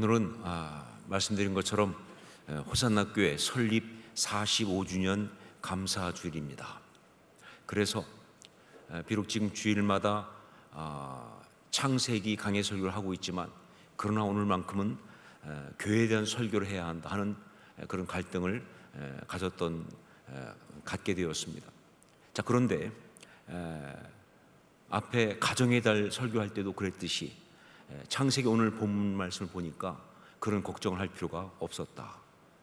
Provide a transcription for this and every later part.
오늘은 아, 말씀드린 것처럼 에, 호산나 교회 설립 45주년 감사 주일입니다. 그래서 에, 비록 지금 주일마다 아, 창세기 강해 설교를 하고 있지만 그러나 오늘만큼은 에, 교회에 대한 설교를 해야 한다 하는 에, 그런 갈등을 에, 가졌던 에, 갖게 되었습니다. 자 그런데 에, 앞에 가정의 달 설교할 때도 그랬듯이 에, 창세기 오늘 본문 말씀을 보니까 그런 걱정을 할 필요가 없었다.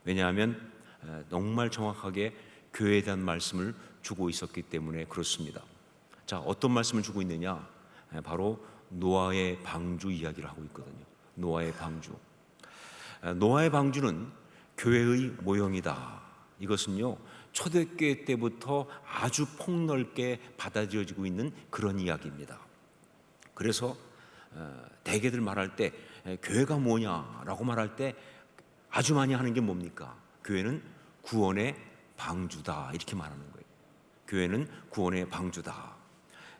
왜냐하면 에, 정말 정확하게 교회에 대한 말씀을 주고 있었기 때문에 그렇습니다. 자 어떤 말씀을 주고 있느냐? 에, 바로 노아의 방주 이야기를 하고 있거든요. 노아의 방주. 에, 노아의 방주는 교회의 모형이다. 이것은요 초대교회 때부터 아주 폭넓게 받아들여지고 있는 그런 이야기입니다. 그래서 어, 대개들 말할 때 에, 교회가 뭐냐라고 말할 때 아주 많이 하는 게 뭡니까? 교회는 구원의 방주다 이렇게 말하는 거예요. 교회는 구원의 방주다.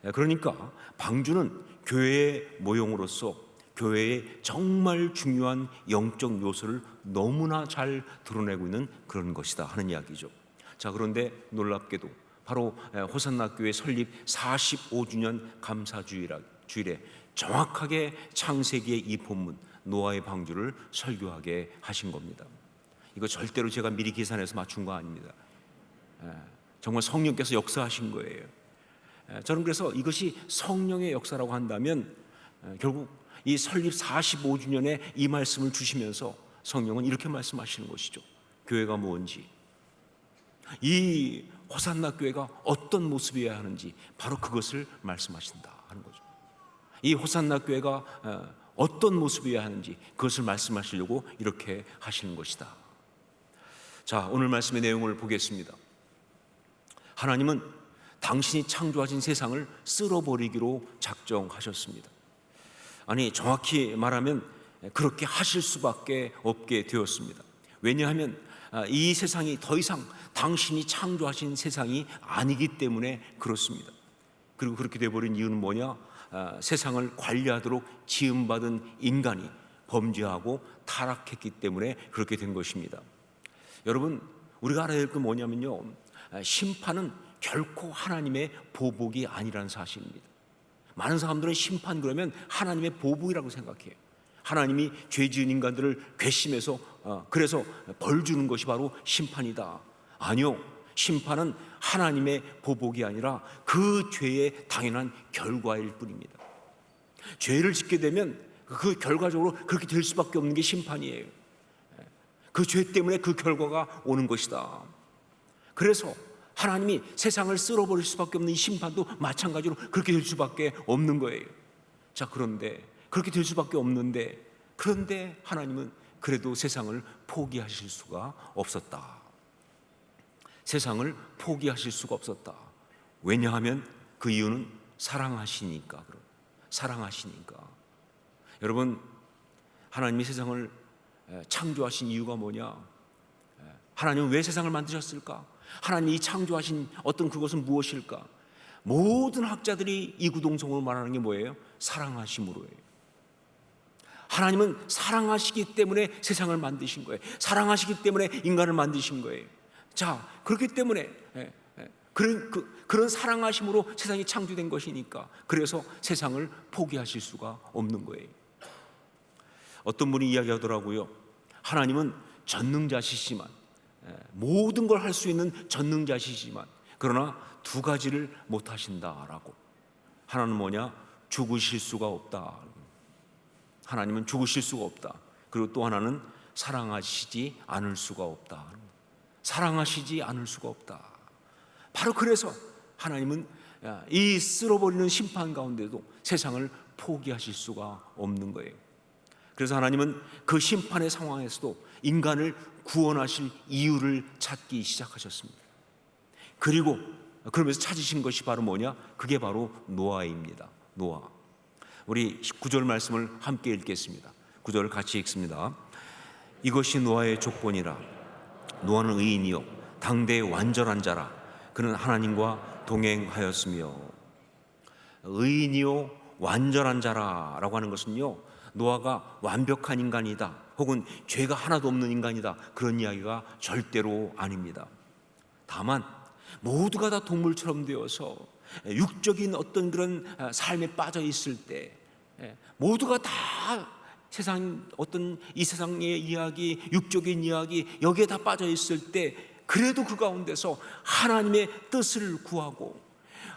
에, 그러니까 방주는 교회의 모형으로서 교회의 정말 중요한 영적 요소를 너무나 잘 드러내고 있는 그런 것이다 하는 이야기죠. 자 그런데 놀랍게도 바로 에, 호산나 교회 설립 45주년 감사 주일에 주일에 정확하게 창세기의 이 본문 노아의 방주를 설교하게 하신 겁니다. 이거 절대로 제가 미리 계산해서 맞춘 거 아닙니다. 에, 정말 성령께서 역사하신 거예요. 에, 저는 그래서 이것이 성령의 역사라고 한다면 에, 결국 이 설립 45주년에 이 말씀을 주시면서 성령은 이렇게 말씀하시는 것이죠. 교회가 뭔지, 이 호산나 교회가 어떤 모습이어야 하는지 바로 그것을 말씀하신다 하는 거죠. 이 호산나 교회가 어, 어떤 모습이어야 하는지 그것을 말씀하시려고 이렇게 하시는 것이다. 자, 오늘 말씀의 내용을 보겠습니다. 하나님은 당신이 창조하신 세상을 쓸어버리기로 작정하셨습니다. 아니, 정확히 말하면 그렇게 하실 수밖에 없게 되었습니다. 왜냐하면 아, 이 세상이 더 이상 당신이 창조하신 세상이 아니기 때문에 그렇습니다. 그리고 그렇게 되어버린 이유는 뭐냐? 아, 세상을 관리하도록 지음받은 인간이 범죄하고 타락했기 때문에 그렇게 된 것입니다. 여러분, 우리가 알아야 될건 뭐냐면요. 아, 심판은 결코 하나님의 보복이 아니라는 사실입니다. 많은 사람들은 심판 그러면 하나님의 보복이라고 생각해요. 하나님이 죄 지은 인간들을 괘씸해서 어, 그래서 벌 주는 것이 바로 심판이다. 아니요. 심판은 하나님의 보복이 아니라 그 죄의 당연한 결과일 뿐입니다. 죄를 짓게 되면 그 결과적으로 그렇게 될 수밖에 없는 게 심판이에요. 그 죄 때문에 그 결과가 오는 것이다. 그래서 하나님이 세상을 쓸어버릴 수밖에 없는 이 심판도 마찬가지로 그렇게 될 수밖에 없는 거예요. 자, 그런데 그렇게 될 수밖에 없는데 그런데 하나님은 그래도 세상을 포기하실 수가 없었다. 세상을 포기하실 수가 없었다. 왜냐하면 그 이유는 사랑하시니까. 사랑하시니까. 여러분, 하나님이 세상을 창조하신 이유가 뭐냐? 하나님은 왜 세상을 만드셨을까? 하나님이 이 창조하신 어떤 그것은 무엇일까? 모든 학자들이 이구동성으로 말하는 게 뭐예요? 사랑하심으로예요. 하나님은 사랑하시기 때문에 세상을 만드신 거예요. 사랑하시기 때문에 인간을 만드신 거예요. 자, 그렇기 때문에 예, 예, 그런 그, 그런 사랑하심으로 세상이 창조된 것이니까 그래서 세상을 포기하실 수가 없는 거예요. 어떤 분이 이야기하더라고요. 하나님은 전능자시지만 예, 모든 걸 할 수 있는 전능자시지만 그러나 두 가지를 못 하신다라고. 하나는 뭐냐? 죽으실 수가 없다. 하나님은 죽으실 수가 없다. 그리고 또 하나는 사랑하시지 않을 수가 없다. 사랑하시지 않을 수가 없다. 바로 그래서 하나님은 이 쓸어버리는 심판 가운데도 세상을 포기하실 수가 없는 거예요. 그래서 하나님은 그 심판의 상황에서도 인간을 구원하실 이유를 찾기 시작하셨습니다. 그리고 그러면서 찾으신 것이 바로 뭐냐? 그게 바로 노아입니다. 노아. 우리 9절 말씀을 함께 읽겠습니다. 9절을 같이 읽습니다. 이것이 노아의 족본이라. 노아는 의인이요 당대의 완전한 자라. 그는 하나님과 동행하였으며 의인이요 완전한 자라라고 하는 것은요 노아가 완벽한 인간이다. 혹은 죄가 하나도 없는 인간이다. 그런 이야기가 절대로 아닙니다. 다만 모두가 다 동물처럼 되어서 육적인 어떤 그런 삶에 빠져 있을 때 모두가 다 세상 어떤 이 세상의 이야기, 육적인 이야기 여기에 다 빠져 있을 때 그래도 그 가운데서 하나님의 뜻을 구하고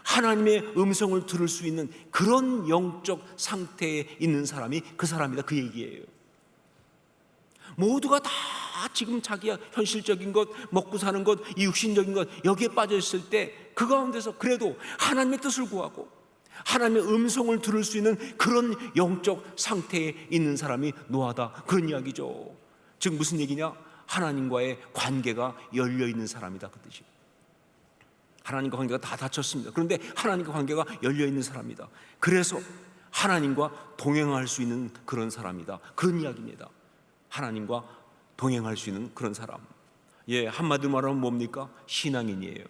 하나님의 음성을 들을 수 있는 그런 영적 상태에 있는 사람이 그 사람이다 그 얘기예요. 모두가 다 지금 자기야 현실적인 것, 먹고 사는 것, 이 육신적인 것 여기에 빠져 있을 때 그 가운데서 그래도 하나님의 뜻을 구하고 하나님의 음성을 들을 수 있는 그런 영적 상태에 있는 사람이 노하다 그런 이야기죠. 즉 무슨 얘기냐? 하나님과의 관계가 열려 있는 사람이다 그 뜻이에요. 하나님과 관계가 다 닫혔습니다. 그런데 하나님과 관계가 열려 있는 사람이다. 그래서 하나님과 동행할 수 있는 그런 사람이다. 그런 이야기입니다. 하나님과 동행할 수 있는 그런 사람. 예, 한마디로 말하면 뭡니까? 신앙인이에요.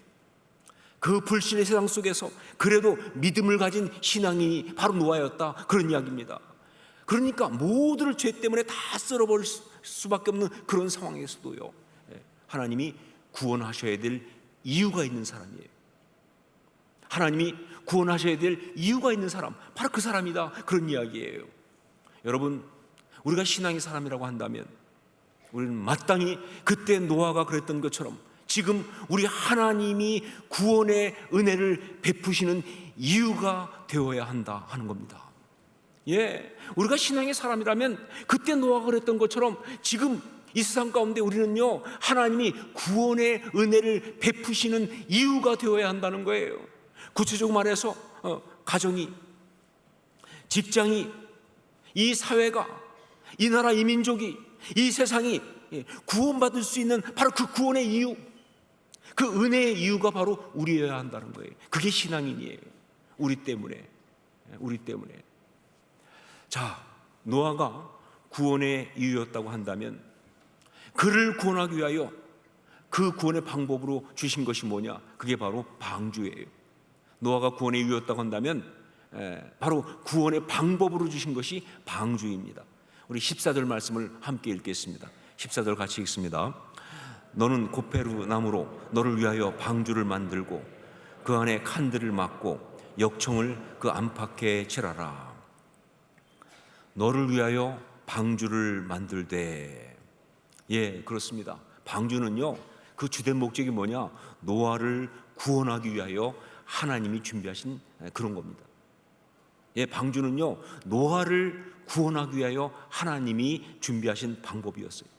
그 불신의 세상 속에서 그래도 믿음을 가진 신앙인이 바로 노아였다. 그런 이야기입니다. 그러니까 모두를 죄 때문에 다 쓸어버릴 수밖에 없는 그런 상황에서도요. 예, 하나님이 구원하셔야 될 이유가 있는 사람이에요. 하나님이 구원하셔야 될 이유가 있는 사람, 바로 그 사람이다. 그런 이야기예요. 여러분, 우리가 신앙의 사람이라고 한다면 우리는 마땅히 그때 노아가 그랬던 것처럼 지금 우리 하나님이 구원의 은혜를 베푸시는 이유가 되어야 한다 하는 겁니다. 예, 우리가 신앙의 사람이라면 그때 노아가 그랬던 것처럼 지금 이 세상 가운데 우리는요 하나님이 구원의 은혜를 베푸시는 이유가 되어야 한다는 거예요. 구체적으로 말해서 어, 가정이, 직장이, 이 사회가, 이 나라, 이 민족이, 이 세상이 예, 구원받을 수 있는 바로 그 구원의 이유, 그 은혜의 이유가 바로 우리여야 한다는 거예요. 그게 신앙인이에요. 우리 때문에, 예, 우리 때문에. 자, 노아가 구원의 이유였다고 한다면 그를 구원하기 위하여 그 구원의 방법으로 주신 것이 뭐냐? 그게 바로 방주예요. 노아가 구원의 이유였다고 한다면 바로 구원의 방법으로 주신 것이 방주입니다. 우리 14절 말씀을 함께 읽겠습니다. 14절 같이 읽습니다. 너는 고페루 나무로 너를 위하여 방주를 만들고 그 안에 칸들을 막고 역청을 그 안팎에 칠하라. 너를 위하여 방주를 만들되 예 그렇습니다. 방주는요 그 주된 목적이 뭐냐 노아를 구원하기 위하여 하나님이 준비하신 그런 겁니다. 예 방주는요 노아를 구원하기 위하여 하나님이 준비하신 방법이었어요.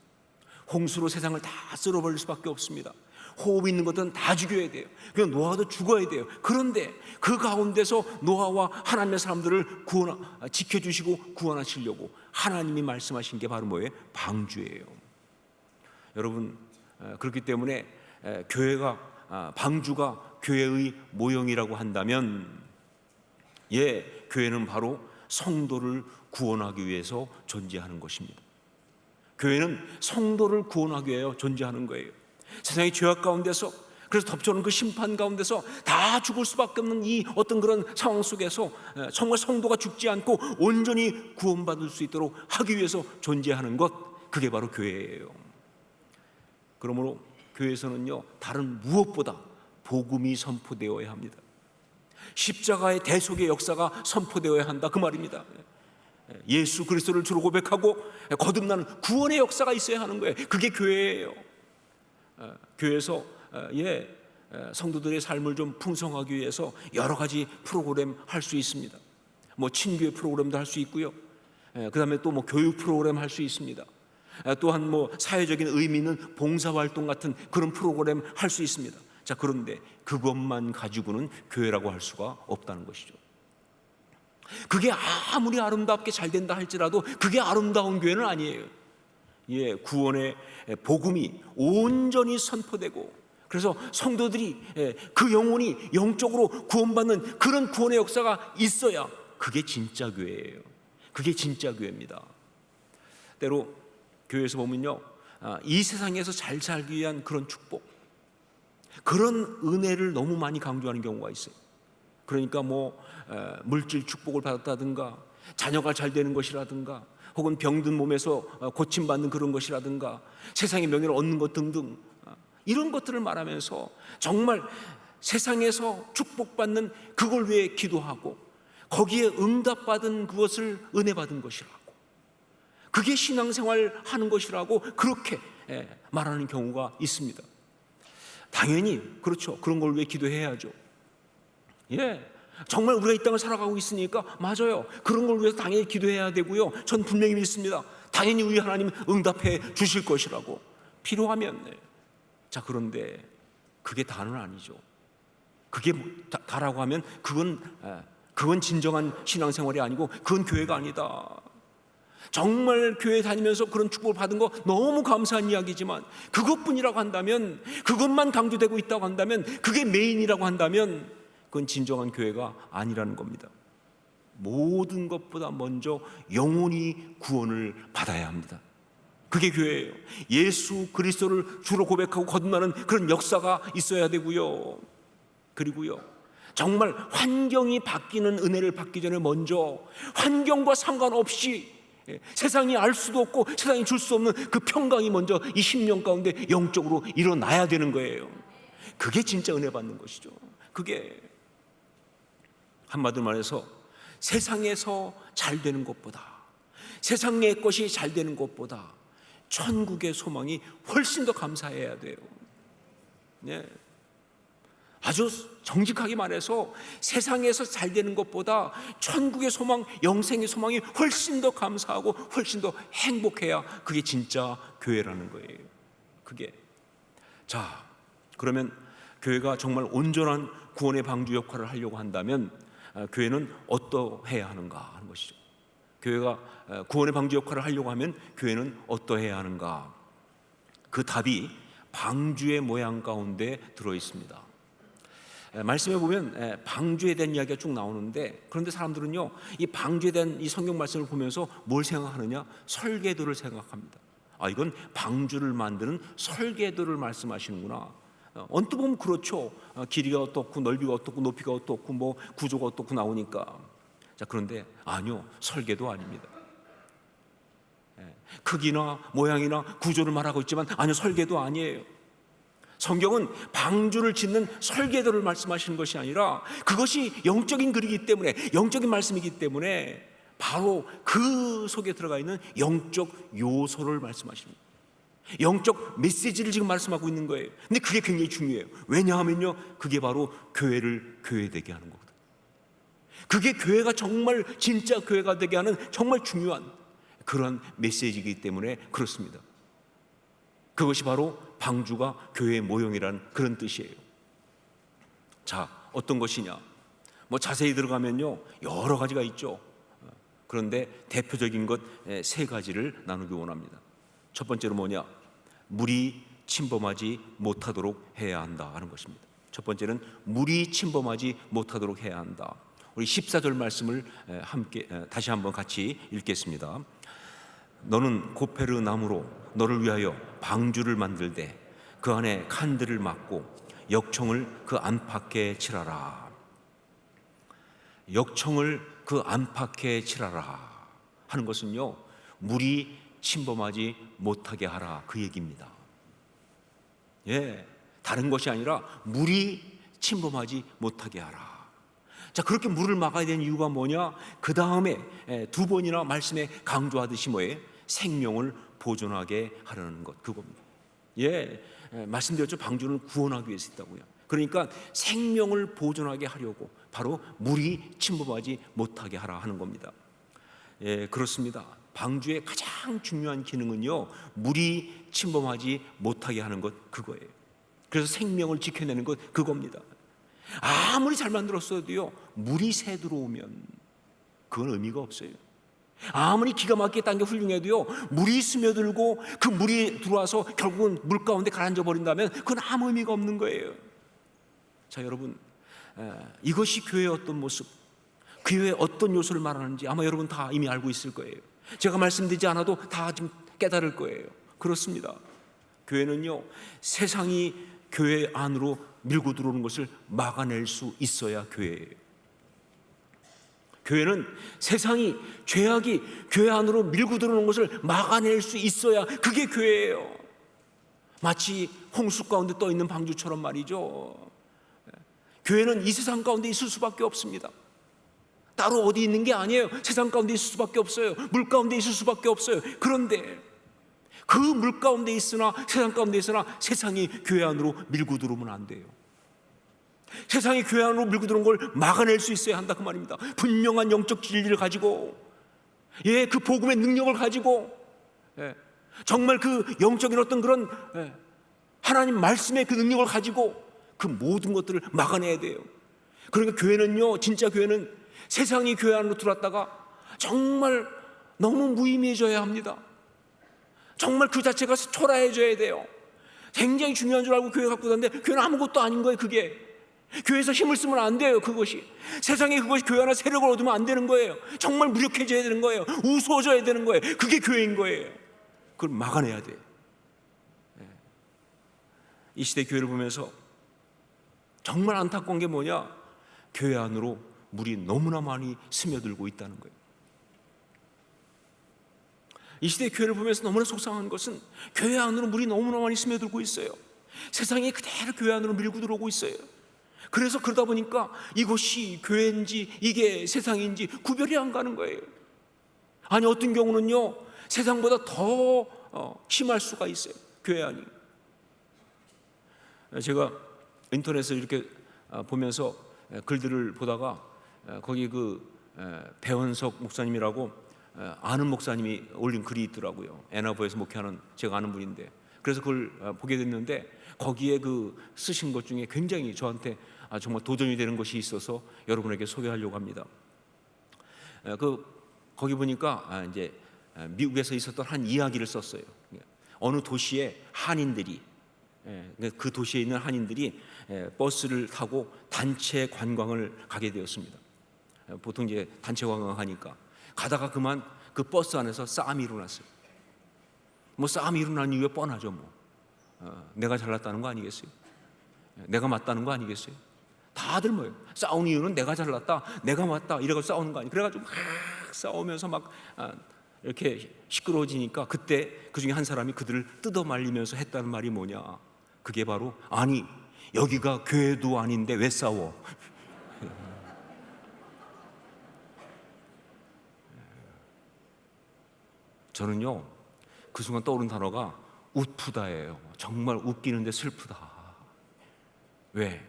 홍수로 세상을 다 쓸어버릴 수밖에 없습니다. 호흡 있는 것들은 다 죽여야 돼요. 그 노아도 죽어야 돼요. 그런데 그 가운데서 노아와 하나님의 사람들을 구원 지켜주시고 구원하시려고 하나님이 말씀하신 게 바로 뭐예요? 방주예요. 여러분 그렇기 때문에 교회가 아, 방주가 교회의 모형이라고 한다면 예 교회는 바로 성도를 구원하기 위해서 존재하는 것입니다. 교회는 성도를 구원하기 위하여 존재하는 거예요. 세상의 죄악 가운데서 그래서 덮쳐오는 그 심판 가운데서 다 죽을 수밖에 없는 이 어떤 그런 상황 속에서 정말 성도가 죽지 않고 온전히 구원받을 수 있도록 하기 위해서 존재하는 것 그게 바로 교회예요. 그러므로 교회에서는요 다른 무엇보다 복음이 선포되어야 합니다. 십자가의 대속의 역사가 선포되어야 한다 그 말입니다. 예수 그리스도를 주로 고백하고 거듭나는 구원의 역사가 있어야 하는 거예요. 그게 교회예요. 교회에서 예 성도들의 삶을 좀 풍성하기 위해서 여러 가지 프로그램 할 수 있습니다. 뭐 친교회 프로그램도 할 수 있고요. 그 다음에 또 뭐 교육 프로그램 할 수 있습니다. 또한 뭐 사회적인 의미 있는 봉사 활동 같은 그런 프로그램 할 수 있습니다. 자, 그런데 그것만 가지고는 교회라고 할 수가 없다는 것이죠. 그게 아무리 아름답게 잘 된다 할지라도 그게 아름다운 교회는 아니에요. 예, 구원의 복음이 온전히 선포되고 그래서 성도들이 예, 그 영혼이 영적으로 구원받는 그런 구원의 역사가 있어야 그게 진짜 교회예요. 그게 진짜 교회입니다. 때로 교회에서 보면요, 아, 이 세상에서 잘 살기 위한 그런 축복, 그런 은혜를 너무 많이 강조하는 경우가 있어요. 그러니까 뭐 물질 축복을 받았다든가 자녀가 잘 되는 것이라든가 혹은 병든 몸에서 어, 고침받는 그런 것이라든가 세상의 명예를 얻는 것 등등 어, 이런 것들을 말하면서 정말 세상에서 축복받는 그걸 위해 기도하고 거기에 응답받은 그것을 은혜 받은 것이라고 그게 신앙생활 하는 것이라고 그렇게 예, 말하는 경우가 있습니다. 당연히 그렇죠. 그런 걸 위해 기도해야죠. 예. 정말 우리가 이 땅을 살아가고 있으니까 맞아요. 그런 걸 위해서 당연히 기도해야 되고요. 전 분명히 믿습니다. 당연히 우리 하나님 응답해 주실 것이라고 필요하면 네. 자 그런데 그게 다는 아니죠. 그게 뭐 다, 다라고 하면 그건 에, 그건 진정한 신앙생활이 아니고 그건 교회가 아니다. 정말 교회 다니면서 그런 축복을 받은 거 너무 감사한 이야기지만 그것뿐이라고 한다면 그것만 강조되고 있다고 한다면 그게 메인이라고 한다면 그건 진정한 교회가 아니라는 겁니다. 모든 것보다 먼저 영혼이 구원을 받아야 합니다. 그게 교회예요. 예수 그리스도를 주로 고백하고 거듭나는 그런 역사가 있어야 되고요. 그리고요. 정말 환경이 바뀌는 은혜를 받기 전에 먼저 환경과 상관없이 예, 세상이 알 수도 없고 세상이 줄 수 없는 그 평강이 먼저 이 심령 가운데 영적으로 일어나야 되는 거예요. 그게 진짜 은혜 받는 것이죠. 그게 한마디로 말해서 세상에서 잘 되는 것보다 세상의 것이 잘 되는 것보다 천국의 소망이 훨씬 더 감사해야 돼요. 네. 아주 정직하게 말해서 세상에서 잘 되는 것보다 천국의 소망, 영생의 소망이 훨씬 더 감사하고 훨씬 더 행복해야 그게 진짜 교회라는 거예요. 그게. 자, 그러면 교회가 정말 온전한 구원의 방주 역할을 하려고 한다면 아, 교회는 어떠해야 하는가 하는 것이죠. 교회가 아, 구원의 방주 역할을 하려고 하면 교회는 어떠해야 하는가? 그 답이 방주의 모양 가운데 들어 있습니다. 말씀에 보면 방주에 대한 이야기가 쭉 나오는데 그런데 사람들은요 이 방주에 대한 이 성경 말씀을 보면서 뭘 생각하느냐 설계도를 생각합니다. 아 이건 방주를 만드는 설계도를 말씀하시는구나. 어, 언뜻 보면 그렇죠. 어, 길이가 어떻고 넓이가 어떻고 높이가 어떻고 뭐 구조가 어떻고 나오니까. 자 그런데 아니요 설계도 아닙니다. 크기나 모양이나 구조를 말하고 있지만 아니요 설계도 아니에요. 성경은 방주를 짓는 설계도를 말씀하시는 것이 아니라 그것이 영적인 글이기 때문에 영적인 말씀이기 때문에 바로 그 속에 들어가 있는 영적 요소를 말씀하십니다. 영적 메시지를 지금 말씀하고 있는 거예요. 근데 그게 굉장히 중요해요. 왜냐하면요, 그게 바로 교회를 교회되게 하는 거거든요. 그게 교회가 정말 진짜 교회가 되게 하는 정말 중요한 그런 메시지이기 때문에 그렇습니다. 그것이 바로 방주가 교회의 모형이라는 그런 뜻이에요. 자, 어떤 것이냐? 뭐 자세히 들어가면요, 여러 가지가 있죠. 그런데 대표적인 것 세 가지를 나누기 원합니다. 첫 번째로 뭐냐? 물이 침범하지 못하도록 해야 한다 하는 것입니다. 첫 번째는 물이 침범하지 못하도록 해야 한다. 우리 14절 말씀을 함께 다시 한번 같이 읽겠습니다. 너는 고페르 나무로 너를 위하여 방주를 만들되 그 안에 칸들을 막고 역청을 그 안팎에 칠하라. 역청을 그 안팎에 칠하라 하는 것은요 물이 침범하지 못하게 하라 그 얘기입니다. 예, 다른 것이 아니라 물이 침범하지 못하게 하라. 자 그렇게 물을 막아야 되는 이유가 뭐냐? 그 다음에 두 번이나 말씀에 강조하듯이 뭐예요? 생명을 보존하게 하려는 것 그겁니다. 예, 말씀드렸죠. 방주는 구원하기 위해서 있다고요. 그러니까 생명을 보존하게 하려고 바로 물이 침범하지 못하게 하라 하는 겁니다. 예, 그렇습니다. 방주의 가장 중요한 기능은요, 물이 침범하지 못하게 하는 것 그거예요. 그래서 생명을 지켜내는 것 그겁니다. 아무리 잘 만들었어도요, 물이 새 들어오면 그건 의미가 없어요. 아무리 기가 막히게 딴 게 훌륭해도요, 물이 스며들고 그 물이 들어와서 결국은 물 가운데 가라앉아 버린다면 그건 아무 의미가 없는 거예요. 자, 여러분, 이것이 교회의 어떤 모습, 교회의 어떤 요소를 말하는지 아마 여러분 다 이미 알고 있을 거예요. 제가 말씀드리지 않아도 다 지금 깨달을 거예요. 그렇습니다. 교회는요, 세상이 교회 안으로 밀고 들어오는 것을 막아낼 수 있어야 교회예요. 교회는 세상이 죄악이 교회 안으로 밀고 들어오는 것을 막아낼 수 있어야 그게 교회예요. 마치 홍수 가운데 떠 있는 방주처럼 말이죠. 교회는 이 세상 가운데 있을 수밖에 없습니다. 따로 어디 있는 게 아니에요. 세상 가운데 있을 수밖에 없어요. 물 가운데 있을 수밖에 없어요. 그런데 그 물 가운데 있으나 세상 가운데 있으나 세상이 교회 안으로 밀고 들어오면 안 돼요. 세상이 교회 안으로 밀고 들어온 걸 막아낼 수 있어야 한다 그 말입니다. 분명한 영적 진리를 가지고 예, 그 복음의 능력을 가지고 예, 정말 그 영적인 어떤 그런 예, 하나님 말씀의 그 능력을 가지고 그 모든 것들을 막아내야 돼요. 그러니까 교회는요, 진짜 교회는 세상이 교회 안으로 들어왔다가 정말 너무 무의미해져야 합니다. 정말 그 자체가 초라해져야 돼요. 굉장히 중요한 줄 알고 교회 갖고 다는데 교회는 아무것도 아닌 거예요, 그게. 교회에서 힘을 쓰면 안 돼요, 그것이. 세상에 그것이 교회 안에 세력을 얻으면 안 되는 거예요. 정말 무력해져야 되는 거예요. 우스워져야 되는 거예요. 그게 교회인 거예요. 그걸 막아내야 돼요. 예. 이 시대 교회를 보면서 정말 안타까운 게 뭐냐? 교회 안으로 물이 너무나 많이 스며들고 있다는 거예요. 이 시대 교회를 보면서 너무나 속상한 것은 교회 안으로 물이 너무나 많이 스며들고 있어요. 세상이 그대로 교회 안으로 밀고 들어오고 있어요. 그래서 그러다 보니까 이것이 교회인지 이게 세상인지 구별이 안 가는 거예요. 아니 어떤 경우는요 세상보다 더 어, 심할 수가 있어요. 교회 안이. 제가 인터넷을 이렇게 어, 보면서 글들을 보다가 거기 그 배원석 목사님이라고 아는 목사님이 올린 글이 있더라고요. 애나보에서 목회하는 제가 아는 분인데 그래서 그걸 어, 보게 됐는데 거기에 그 쓰신 것 중에 굉장히 저한테 아, 정말 도전이 되는 것이 있어서 여러분에게 소개하려고 합니다. 그 거기 보니까 아, 이제 미국에서 있었던 한 이야기를 썼어요. 어느 도시에 한인들이 예, 그 도시에 있는 한인들이 버스를 타고 단체 관광을 가게 되었습니다. 보통 이제 단체 관광하니까 가다가 그만 그 버스 안에서 싸움이 일어났어요. 뭐 싸움이 일어난 이유에 뻔하죠 뭐. 어, 내가 잘났다는 거 아니겠어요? 내가 맞다는 거 아니겠어요? 다들 뭐예요? 싸운 이유는 내가 잘났다, 내가 맞다 이래가 싸우는 거 아니에요? 그래가지고 막 싸우면서 막 아, 이렇게 시끄러워지니까 그때 그 중에 한 사람이 그들을 뜯어 말리면서 했다는 말이 뭐냐? 그게 바로 아니 여기가 교회도 아닌데 왜 싸워? 저는요 그 순간 떠오른 단어가 웃프다예요. 정말 웃기는데 슬프다. 왜?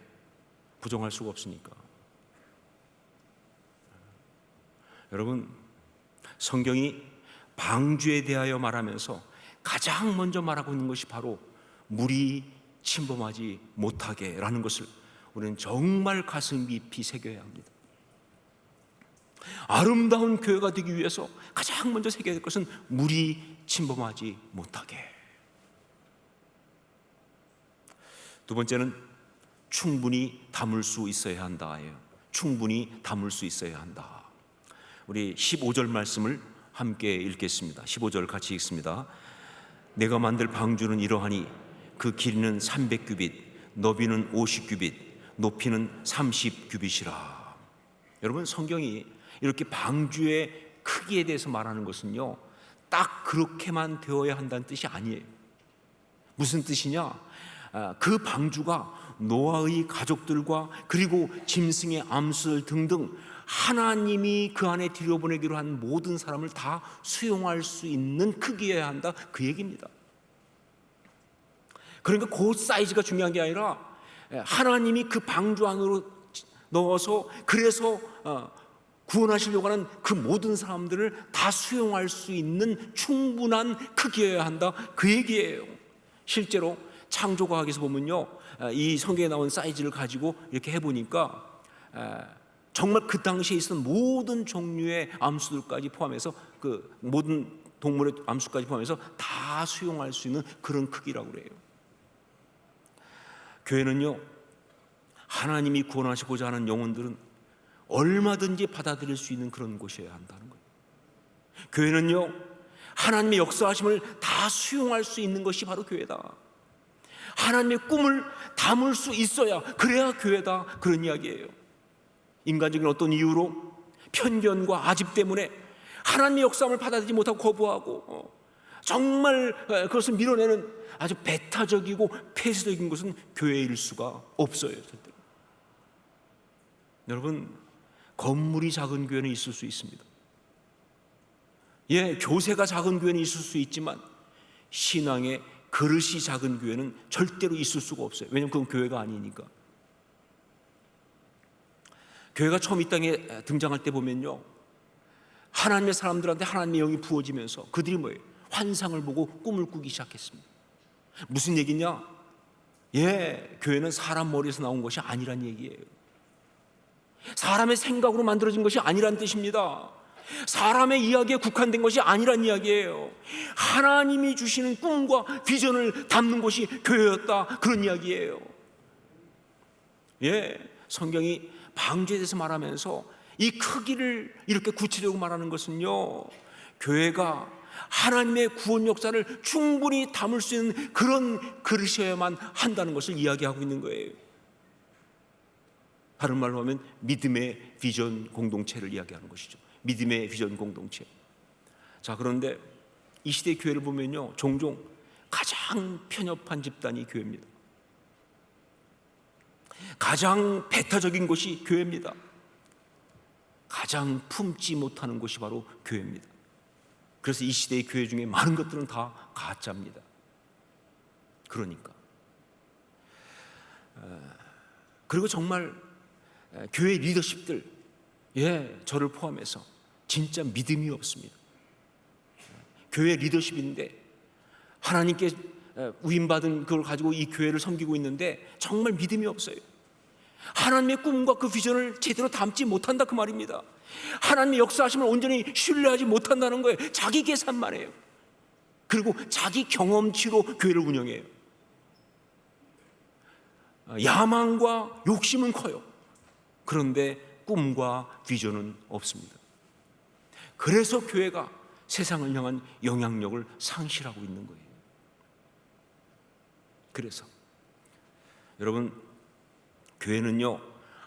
부정할 수가 없으니까. 여러분 성경이 방주에 대하여 말하면서 가장 먼저 말하고 있는 것이 바로 물이 침범하지 못하게라는 것을 우리는 정말 가슴 깊이 새겨야 합니다. 아름다운 교회가 되기 위해서 가장 먼저 새겨야 될 것은 물이 침범하지 못하게. 두 번째는 충분히 담을 수 있어야 한다예요. 충분히 담을 수 있어야 한다. 우리 15절 말씀을 함께 읽겠습니다. 15절 같이 읽습니다. 내가 만들 방주는 이러하니 그 길이는 300규빗, 너비는 50규빗, 높이는 30규빗이라. 여러분 성경이 이렇게 방주의 크기에 대해서 말하는 것은요. 딱 그렇게만 되어야 한다는 뜻이 아니에요. 무슨 뜻이냐? 아, 그 방주가 노아의 가족들과 그리고 짐승의 암술 등등 하나님이 그 안에 들여보내기로 한 모든 사람을 다 수용할 수 있는 크기여야 한다 그 얘기입니다. 그러니까 그 사이즈가 중요한 게 아니라 하나님이 그 방주 안으로 넣어서 그래서 어, 구원하시려고 하는 그 모든 사람들을 다 수용할 수 있는 충분한 크기여야 한다 그 얘기예요. 실제로 창조과학에서 보면요, 이 성경에 나온 사이즈를 가지고 이렇게 해보니까 정말 그 당시에 있었던 모든 종류의 암수들까지 포함해서 그 모든 동물의 암수까지 포함해서 다 수용할 수 있는 그런 크기라고 그래요. 교회는요, 하나님이 구원하시고자 하는 영혼들은 얼마든지 받아들일 수 있는 그런 곳이어야 한다는 거예요. 교회는요, 하나님의 역사하심을 다 수용할 수 있는 것이 바로 교회다. 하나님의 꿈을 담을 수 있어야 그래야 교회다 그런 이야기예요. 인간적인 어떤 이유로 편견과 아집 때문에 하나님의 역사함을 받아들이지 못하고 거부하고 어, 정말 어, 그것을 밀어내는 아주 배타적이고 폐쇄적인 것은 교회일 수가 없어요. 절대로. 여러분 건물이 작은 교회는 있을 수 있습니다. 예, 교세가 작은 교회는 있을 수 있지만 신앙의 그릇이 작은 교회는 절대로 있을 수가 없어요. 왜냐하면 그건 교회가 아니니까. 교회가 처음 이 땅에 등장할 때 보면요. 하나님의 사람들한테 하나님의 영이 부어지면서 그들이 뭐예요? 환상을 보고 꿈을 꾸기 시작했습니다. 무슨 얘기냐? 예, 교회는 사람 머리에서 나온 것이 아니란 얘기예요. 사람의 생각으로 만들어진 것이 아니란 뜻입니다. 사람의 이야기에 국한된 것이 아니란 이야기예요. 하나님이 주시는 꿈과 비전을 담는 것이 교회였다. 그런 이야기예요. 예, 성경이 방주에 대해서 말하면서 이 크기를 이렇게 구체적으로 말하는 것은요, 교회가 하나님의 구원 역사를 충분히 담을 수 있는 그런 그릇이어야만 한다는 것을 이야기하고 있는 거예요. 다른 말로 하면 믿음의 비전 공동체를 이야기하는 것이죠. 믿음의 비전 공동체. 자, 그런데 이 시대 교회를 보면요. 종종 가장 편협한 집단이 교회입니다. 가장 배타적인 곳이 교회입니다. 가장 품지 못하는 곳이 바로 교회입니다. 그래서 이 시대의 교회 중에 많은 것들은 다 가짜입니다. 그러니까. 그리고 정말 교회 리더십들, 예, 저를 포함해서 진짜 믿음이 없습니다. 교회 리더십인데 하나님께 위임받은 그걸 가지고 이 교회를 섬기고 있는데 정말 믿음이 없어요. 하나님의 꿈과 그 비전을 제대로 담지 못한다 그 말입니다. 하나님의 역사하심을 온전히 신뢰하지 못한다는 거예요. 자기 계산만 해요. 그리고 자기 경험치로 교회를 운영해요. 야망과 욕심은 커요. 그런데 꿈과 비전은 없습니다. 그래서 교회가 세상을 향한 영향력을 상실하고 있는 거예요. 그래서 여러분 교회는요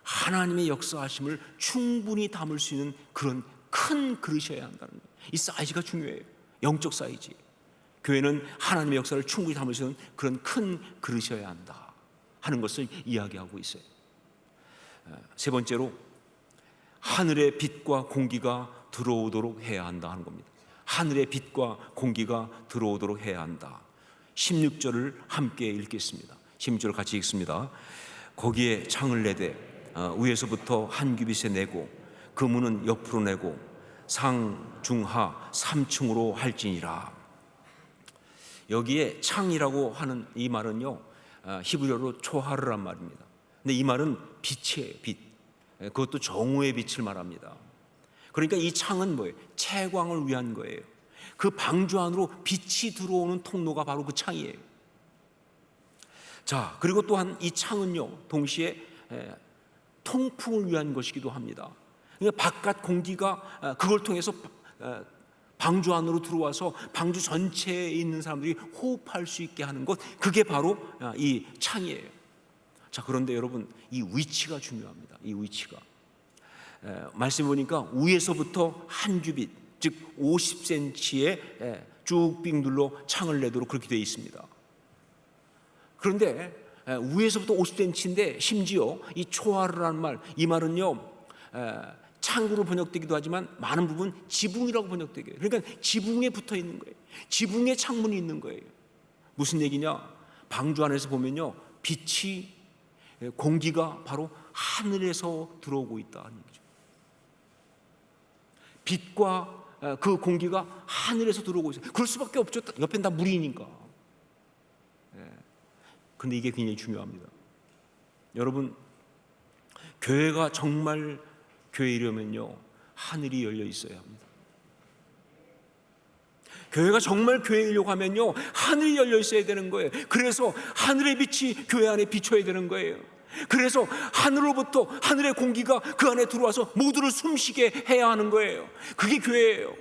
하나님의 역사하심을 충분히 담을 수 있는 그런 큰 그릇이어야 한다는 거예요. 이 사이즈가 중요해요. 영적 사이즈. 교회는 하나님의 역사를 충분히 담을 수 있는 그런 큰 그릇이어야 한다 하는 것을 이야기하고 있어요. 세 번째로 하늘의 빛과 공기가 들어오도록 해야 한다 하는 겁니다. 하늘의 빛과 공기가 들어오도록 해야 한다. 16절을 함께 읽겠습니다. 16절 같이 읽습니다. 거기에 창을 내되 어, 위에서부터 한 규빗에 내고 그 문은 옆으로 내고 상, 중하 3층으로 할지니라. 여기에 창이라고 하는 이 말은요 어, 히브리어로 초하르란 말입니다. 근데 이 말은 빛이에요, 빛. 예, 그것도 정오의 빛을 말합니다. 그러니까 이 창은 뭐예요? 채광을 위한 거예요. 그 방주 안으로 빛이 들어오는 통로가 바로 그 창이에요. 자, 그리고 또한 이 창은요, 동시에 통풍을 위한 것이기도 합니다. 그러니까 바깥 공기가 아, 그걸 통해서 방주 안으로 들어와서 방주 전체에 있는 사람들이 호흡할 수 있게 하는 것, 그게 바로 아, 이 창이에요. 자, 그런데 여러분, 이 위치가 중요합니다. 이 위치가. 말씀 보니까 위에서부터 한 규빗, 즉 50cm의 쭉빙 눌러 창을 내도록 그렇게 되어 있습니다. 그런데 위에서부터 50cm인데 심지어 이 초하르라는 말, 이 말은요 창구로 번역되기도 하지만 많은 부분 지붕이라고 번역되게. 그러니까 지붕에 붙어 있는 거예요. 지붕에 창문이 있는 거예요. 무슨 얘기냐? 방주 안에서 보면요 빛이 공기가 바로 하늘에서 들어오고 있다는 얘기죠. 빛과 그 공기가 하늘에서 들어오고 있어요. 그럴 수밖에 없죠. 옆엔 다 물이니까. 근데 이게 굉장히 중요합니다. 여러분, 교회가 정말 교회이려면요, 하늘이 열려 있어야 합니다. 교회가 정말 교회이려고 하면요, 하늘이 열려 있어야 되는 거예요. 그래서 하늘의 빛이 교회 안에 비춰야 되는 거예요. 그래서 하늘로부터 하늘의 공기가 그 안에 들어와서 모두를 숨쉬게 해야 하는 거예요. 그게 교회예요.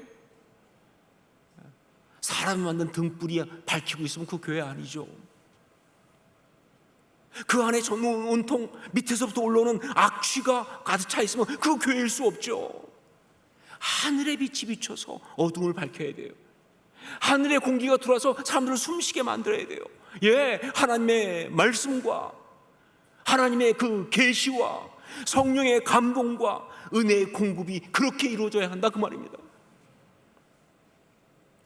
사람이 만든 등불이 밝히고 있으면 그 교회 아니죠. 그 안에 전문 온통 밑에서부터 올라오는 악취가 가득 차 있으면 그 교회일 수 없죠. 하늘의 빛이 비춰서 어둠을 밝혀야 돼요. 하늘의 공기가 들어와서 사람들을 숨쉬게 만들어야 돼요. 예, 하나님의 말씀과 하나님의 그 계시와 성령의 감동과 은혜의 공급이 그렇게 이루어져야 한다 그 말입니다.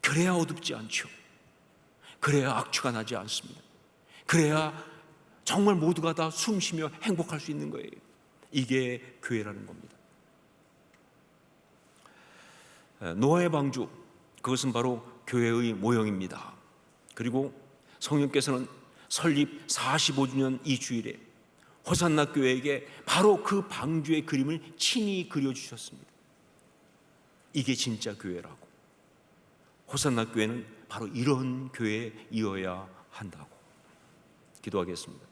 그래야 어둡지 않죠. 그래야 악취가 나지 않습니다. 그래야 정말 모두가 다 숨쉬며 행복할 수 있는 거예요. 이게 교회라는 겁니다. 노아의 방주 그것은 바로 교회의 모형입니다. 그리고 성령께서는 설립 45주년 이 주일에 호산나 교회에게 바로 그 방주의 그림을 친히 그려 주셨습니다. 이게 진짜 교회라고. 호산나 교회는 바로 이런 교회이어야 한다고. 기도하겠습니다.